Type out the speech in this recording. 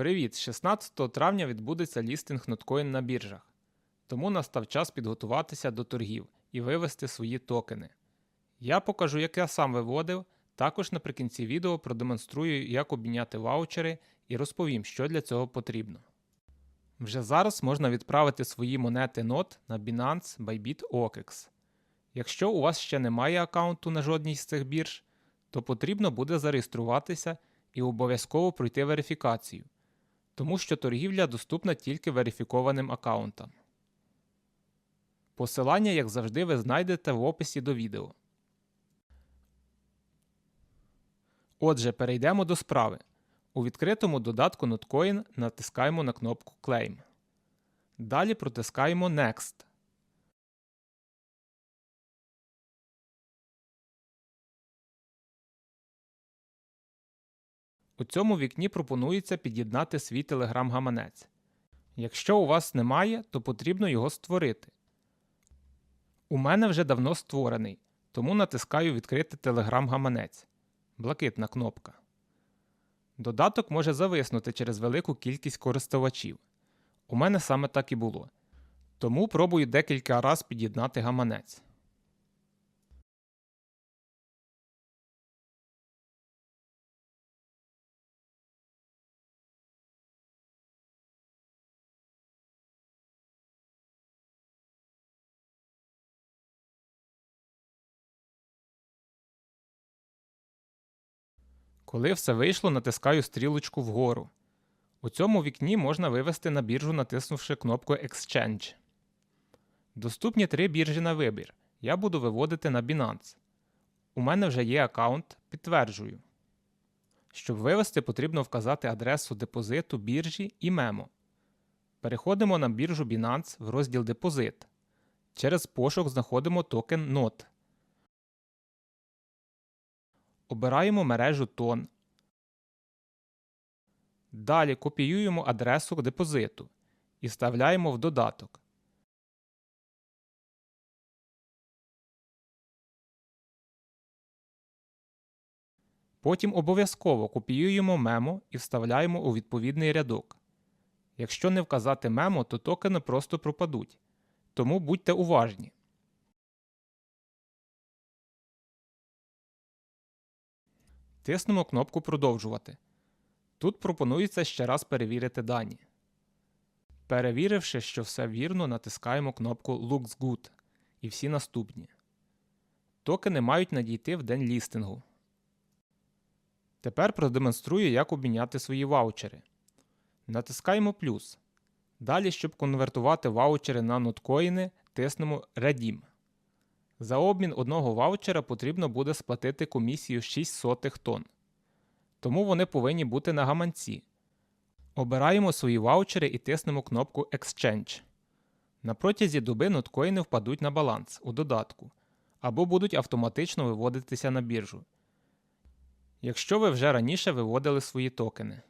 Привіт! 16 травня відбудеться лістинг ноткоін на біржах. Тому настав час підготуватися до торгів і вивести свої токени. Я покажу, як я сам виводив. Також наприкінці відео продемонструю, як обміняти ваучери і розповім, що для цього потрібно. Вже зараз можна відправити свої монети NOT на Binance, Bybit, OKX. Якщо у вас ще немає аккаунту на жодній з цих бірж, то потрібно буде зареєструватися і обов'язково пройти верифікацію, тому що торгівля доступна тільки верифікованим аккаунтам. Посилання, як завжди, ви знайдете в описі до відео. Отже, перейдемо до справи. У відкритому додатку Notcoin натискаємо на кнопку Claim. Далі протискаємо Next. У цьому вікні пропонується під'єднати свій телеграм-гаманець. Якщо у вас немає, то потрібно його створити. У мене вже давно створений, тому натискаю Відкрити телеграм-гаманець. Блакитна кнопка. Додаток може зависнути через велику кількість користувачів. У мене саме так і було. Тому пробую декілька разів під'єднати гаманець. Коли все вийшло, натискаю стрілочку вгору. У цьому вікні можна вивести на біржу, натиснувши кнопку Exchange. Доступні три біржі на вибір. Я буду виводити на Binance. У мене вже є аккаунт, підтверджую. Щоб вивести, потрібно вказати адресу депозиту біржі і мемо. Переходимо на біржу Binance в розділ Депозит. Через пошук знаходимо токен NOT. Обираємо мережу тон. Далі копіюємо адресу депозиту і вставляємо в додаток. Потім обов'язково копіюємо мемо і вставляємо у відповідний рядок. Якщо не вказати мемо, то токени просто пропадуть. Тому будьте уважні. Тиснемо кнопку Продовжувати. Тут пропонується ще раз перевірити дані. Перевіривши, що все вірно, натискаємо кнопку Looks Good і всі наступні. Токени мають надійти в день лістингу. Тепер продемонструю, як обміняти свої ваучери. Натискаємо плюс. Далі, щоб конвертувати ваучери на ноткоїни, тиснемо Redeem. За обмін одного ваучера потрібно буде сплатити комісію 6 сотих тонн. Тому вони повинні бути на гаманці. Обираємо свої ваучери і тиснемо кнопку Exchange. На протязі доби ноткоїни впадуть на баланс у додатку або будуть автоматично виводитися на біржу. Якщо ви вже раніше виводили свої токени.